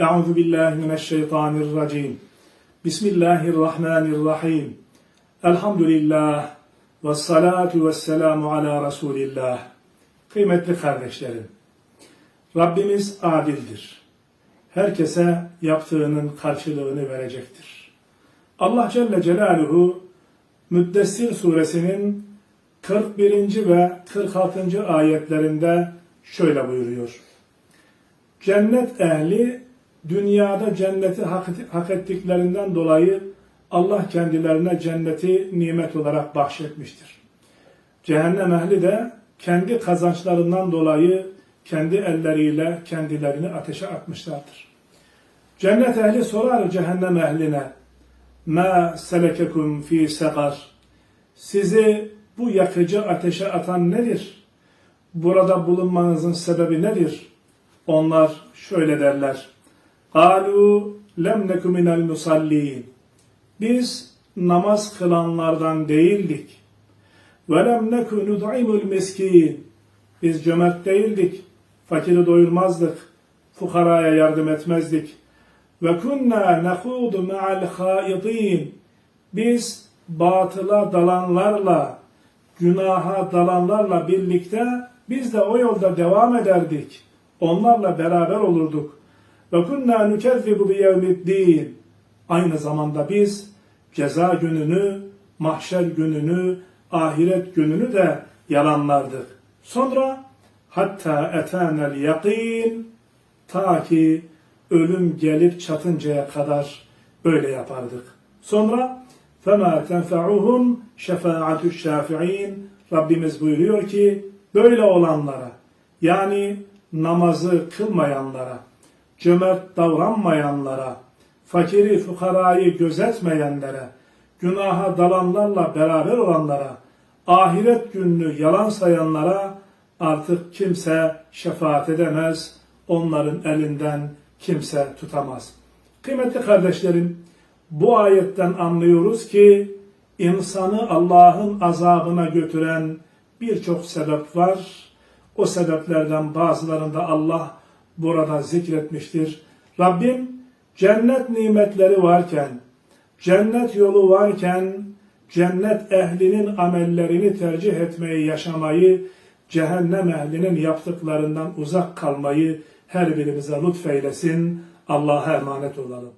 Euzu billahi mineşşeytanirracim. Bismillahirrahmanirrahim. Elhamdülillah ve salatu ve selamu ala Resulillah. Kıymetli kardeşlerim, Rabbimiz adildir. Herkese yaptığının karşılığını verecektir. Allah Celle Celaluhu Müddessir suresinin 41. ve 46. ayetlerinde şöyle buyuruyor. Cennet ehli dünyada cenneti hak, ettiklerinden dolayı Allah kendilerine cenneti nimet olarak bahşetmiştir. Cehennem ehli de kendi kazançlarından dolayı kendi elleriyle kendilerini ateşe atmışlardır. Cennet ehli sorar cehennem ehline Ma selekekum fi sekar Sizi bu yakıcı ateşe atan nedir? Burada bulunmanızın sebebi nedir? Onlar şöyle derler. Alu lem neku minel musallin. Biz namaz kılanlardan değildik. Ve lem neku nud'imul miskin. Biz cömert değildik. Fakiri doyurmazdık. Fukaraya yardım etmezdik. Ve kunna nahudu ma'al haidin. Biz batıla dalanlarla, günaha dalanlarla birlikte biz de o yolda devam ederdik. Onlarla beraber olurduk. Ve kunna nukezzibu bi yevmiddin. Aynı zamanda biz ceza gününü, mahşer gününü, ahiret gününü de yalanlardık. Sonra hatta etenel yakin ta ki ölüm gelip çatıncaya kadar böyle yapardık. Sonra فَمَا تَنْفَعُهُمْ شَفَاعَةُ الشَّافِعِينَ Rabbimiz buyuruyor ki böyle olanlara yani namazı kılmayanlara, cömert davranmayanlara, fakiri fukarayı gözetmeyenlere, günaha dalanlarla beraber olanlara, ahiret gününü yalan sayanlara artık kimse şefaat edemez, onların elinden kimse tutamaz. Kıymetli kardeşlerim, bu ayetten anlıyoruz ki insanı Allah'ın azabına götüren birçok sebep var. O sebeplerden bazılarında Allah burada zikretmiştir. Rabbim cennet nimetleri varken, cennet yolu varken, cennet ehlinin amellerini tercih etmeyi, yaşamayı, cehennem ehlinin yaptıklarından uzak kalmayı her birimize lütfeylesin. Allah'a emanet olalım.